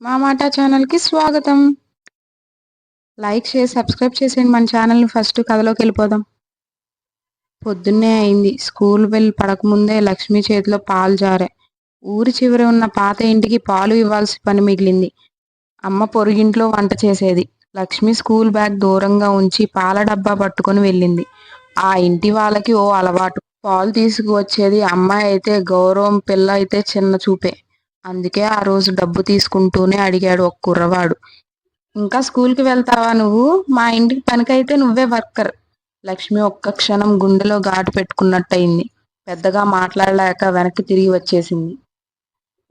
మా మాట ఛానల్కి స్వాగతం. లైక్ చేసి సబ్స్క్రైబ్ చేసేయండి మన ఛానల్ని ఫస్ట్ కథలోకి వెళ్ళిపోదాం. పొద్దున్నే అయింది. స్కూల్ వెళ్ళి పడకముందే లక్ష్మి చేతిలో పాలు జారే. ఊరి చివరి ఉన్న పాత ఇంటికి పాలు ఇవ్వాల్సి పని మిగిలింది. అమ్మ పొరుగింట్లో వంట చేసేది. లక్ష్మి స్కూల్ బ్యాగ్ దూరంగా ఉంచి పాల డబ్బా పట్టుకొని వెళ్ళింది. ఆ ఇంటి వాళ్ళకి ఓ అలవాటు. పాలు తీసుకువచ్చేది అమ్మాయి అయితే గౌరవం పిల్ల అయితే చిన్న చూపే. అందుకే ఆ రోజు డబ్బు తీసుకుంటూనే అడిగాడు ఒక కుర్రవాడు. ఇంకా స్కూల్కి వెళ్తావా నువ్వు? మా ఇంటికి పనికైతే నువ్వే వర్కర్. లక్ష్మి ఒక్క క్షణం గుండెలో ఘాటు పెట్టుకున్నట్టయింది. పెద్దగా మాట్లాడలేక వెనక్కి తిరిగి వచ్చేసింది.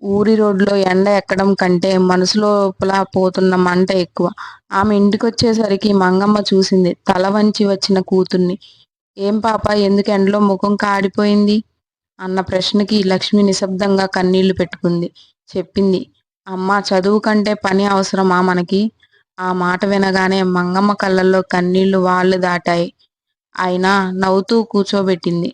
ఊరి రోడ్లో ఎండ ఎక్కడం కంటే మనసులోపల పోతున్న మంట ఎక్కువ. ఆమె ఇంటికి వచ్చేసరికి మంగమ్మ చూసింది. తల వంచి వచ్చిన కూతుర్ని. ఏం పాప? ఎందుకు ఎండలో ముఖం కాడిపోయింది? అన్న ప్రశ్నకి లక్ష్మి నిశ్శబ్దంగా కన్నీళ్ళు పెట్టుకుంది. చెప్పింది అమ్మ చదువు కంటే పని అవసరమా మనకి ఆ మాట వినగానే మంగమ్మ కళ్ళల్లో కన్నీళ్ళు వాళ్ళు దాటాయి. అయినా నవ్వుతూ కూర్చోబెట్టింది.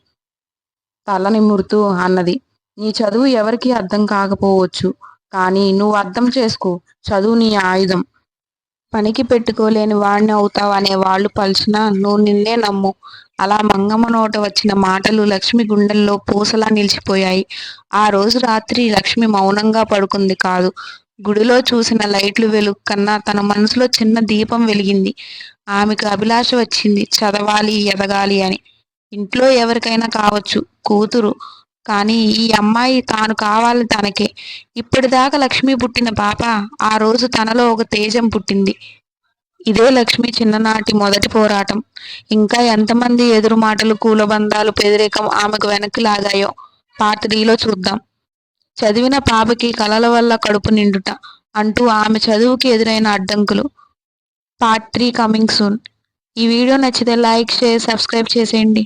తల నిమురుతూ అన్నది నీ చదువు ఎవరికి అర్థం కాకపోవచ్చు. కానీ నువ్వు అర్థం చేసుకో. చదువు నీ ఆయుధం. పనికి పెట్టుకోలేని వాడిని అవుతావు అనే వాళ్ళు పలిచిన నువ్వు నిన్నే నమ్ము. అలా మంగమ్మ నోట వచ్చిన మాటలు లక్ష్మి గుండెల్లో పూసలా నిలిచిపోయాయి. ఆ రోజు రాత్రి లక్ష్మి మౌనంగా పడుకుంది కాదు. గుడిలో చూసిన లైట్లు వెలుగు కన్నా తన మనసులో చిన్న దీపం వెలిగింది. ఆమెకు అభిలాష వచ్చింది చదవాలి ఎదగాలి అని. ఇంట్లో ఎవరికైనా కావచ్చు కూతురు. కానీ ఈ అమ్మాయి తాను కావాలి తనకే. ఇప్పటిదాకా లక్ష్మి పుట్టిన పాప ఆ రోజు తనలో ఒక తేజం పుట్టింది. ఇదే లక్ష్మి చిన్ననాటి మొదటి పోరాటం. ఇంకా ఎంతమంది ఎదురు మాటలు కూలబంధాలు పేదరికం ఆమెకు వెనక్కి లాగాయో పార్ట్ త్రీలో చూద్దాం. చదివిన పాపకి కలల వల్ల కడుపు నిండుట అంటూ ఆమె చదువుకి ఎదురైన అడ్డంకులు. Part three coming soon. ఈ వీడియో నచ్చితే లైక్ షేర్ సబ్స్క్రైబ్ చేసేయండి.